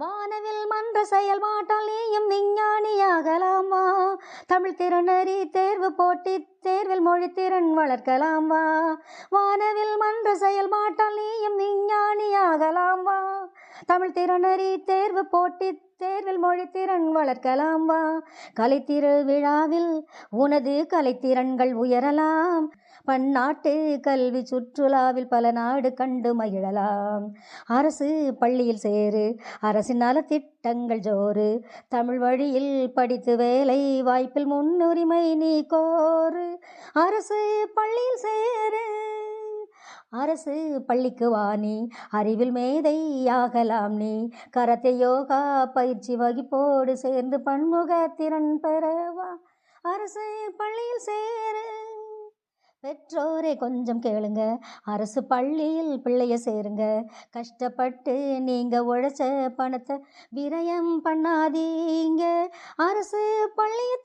வானவில் மன்ற செயல்பாட்டால் நீயும் விஞ்ஞானியாகலாம்? வா தமிழ் திறனறி தேர்வு போட்டி தேர்வில் மொழித்திறன் வளர்க்கலாம்? வா வானவில் தமிழ் திறனறி தேர்வு போட்டி தேர்வில் மொழித்திறன் வளர்க்கலாம் வா. கலைத்திரு விழாவில் உனது கலைத்திறன்கள் உயரலாம். பன்னாட்டு கல்வி சுற்றுலாவில் பல நாடு கண்டு மகிழலாம். அரசு பள்ளியில் சேரு அரசின் நலத்திட்டங்கள் ஜோறு தமிழ் வழியில் படித்து வேலை வாய்ப்பில் முன்னுரிமை நீ கோரு. அரசு பள்ளியில் சேரு அரசு பள்ளிக்கு வா நீ. அறிவில் மேதையாகலாம் நீ. கரத்தை யோகா பயிற்சி வகிப்போடு சேர்ந்து பன்முக திறன் பெறவா அரசு பள்ளியில் சேரு. பெற்றோரை கொஞ்சம் கேளுங்க. அரசு பள்ளியில் பிள்ளைய சேருங்க. கஷ்டப்பட்டு நீங்க உழைச்ச பணத்தை விரயம் பண்ணாதீங்க. அரசு பள்ளியை